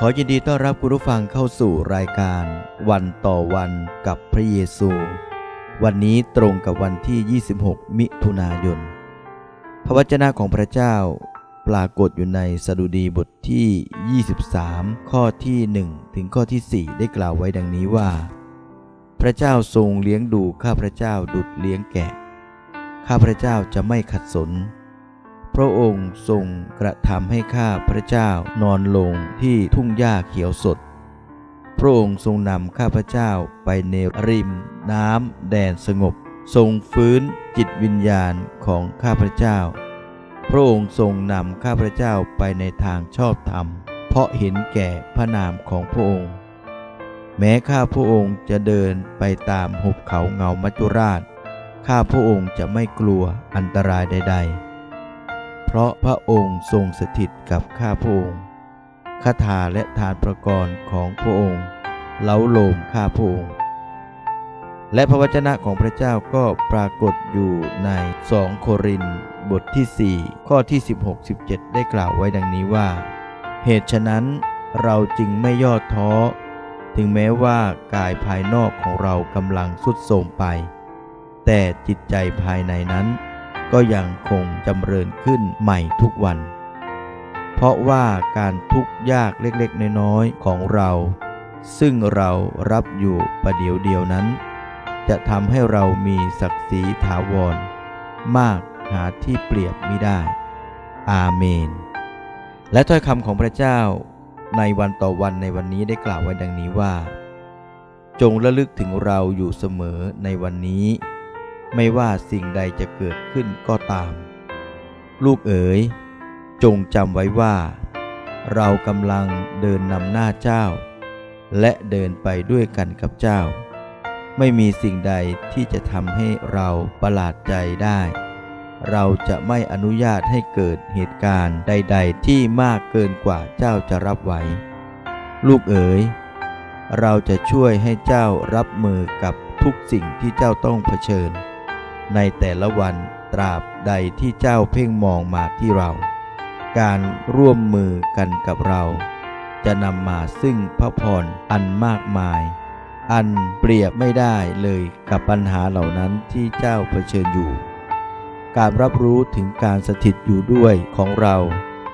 ขอยินดีต้อนรับคุณผู้ฟังเข้าสู่รายการ วันต่อวันกับพระเยซู วันนี้ตรงกับวันที่ 26 มิถุนายน พระวจนะของพระเจ้าปรากฏอยู่ในสดุดีบทที่ 23 ข้อที่ 1 ถึงข้อที่ 4 ได้กล่าวไว้ดังนี้ว่า พระเจ้าทรงเลี้ยงดูข้าพระเจ้าดุดเลี้ยงแกะ ข้าพระเจ้าจะไม่ขัดสน ระองค์ทรงกระทำให้ข้าพระเจ้านอนลงที่ทุ่งหญ้าเขียวสด พระองค์ทรงนำข้าพระเจ้าไปในริม น้ำแดนสงบ ทรงฟื้นจิตวิญญาณของข้าพระเจ้า พระองค์ทรงนำข้าพระเจ้าไปในทางชอบธรรม เพราะเห็นแก่พระนามของพระองค์ แม้ข้าพระองค์จะเดินไปตามหุบเขาเงามัจจุราชข้าพระองค์จะไม่กลัวอันตรายใด ๆ เพราะพระองค์ทรงสถิตกับข้าพระองค์คาถาและทานประกรณ์ของพระองค์เล้าโลมข้าพระองค์และพระวจนะของพระเจ้าก็ปรากฏอยู่ในสองโครินบทที่ 4 ข้อที่ 16-17 ได้กล่าวไว้ดังนี้ว่า เหตุฉะนั้นเราจึงไม่ย่อท้อ ถึงแม้ว่ากายภายนอกของเรากำลังสุดโทรมไป แต่จิตใจภายในนั้น ก็ยังคงจำเริญขึ้นใหม่ทุกวัน เพราะว่าการทุกข์ยากเล็กๆ น้อยๆ ของเรา ซึ่งเรารับอยู่ประเดี๋ยวเดียวนั้น จะทำให้เรามีศักดิ์ศรีถาวร มากหาที่เปรียบไมิได้ อาเมน และถ้อยคำของพระเจ้าในวันต่อวันในวันนี้ได้กล่าวไว้ดังนี้ว่า จงระลึกถึงเราอยู่เสมอในวันนี้ ไม่ว่าสิ่งใดจะเกิดขึ้นก็ตาม ลูกเอ๋ย จงจำไว้ว่า เรากำลังเดินนำหน้าเจ้า และเดินไปด้วยกันกับเจ้า ไม่มีสิ่งใดที่จะทำให้เราประหลาดใจได้ เราจะไม่อนุญาตให้เกิดเหตุการณ์ใด ๆ ที่มากเกินกว่าเจ้าจะรับไหว ลูกเอ๋ย เราจะช่วยให้เจ้ารับมือกับทุกสิ่งที่เจ้าต้องเผชิญ ในแต่ละวันตราบใดที่เจ้าเพ่งมองมาที่เรา การร่วมมือกันกับเรา จะนำมาซึ่งพระพรอันมากมาย อันเปรียบไม่ได้เลยกับปัญหาเหล่านั้นที่เจ้าเผชิญอยู่ การรับรู้ถึงการสถิตอยู่ด้วยของเรา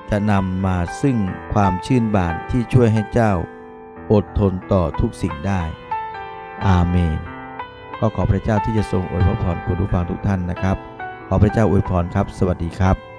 จะนำมาซึ่งความชื่นบานที่ช่วยให้เจ้า อดทนต่อทุกสิ่งได้ อาเมน ก็ขอพระเจ้าที่จะทรงอวยพรคุณผู้ฟังทุกท่านนะครับ ขอพระเจ้าอวยพรครับ สวัสดีครับ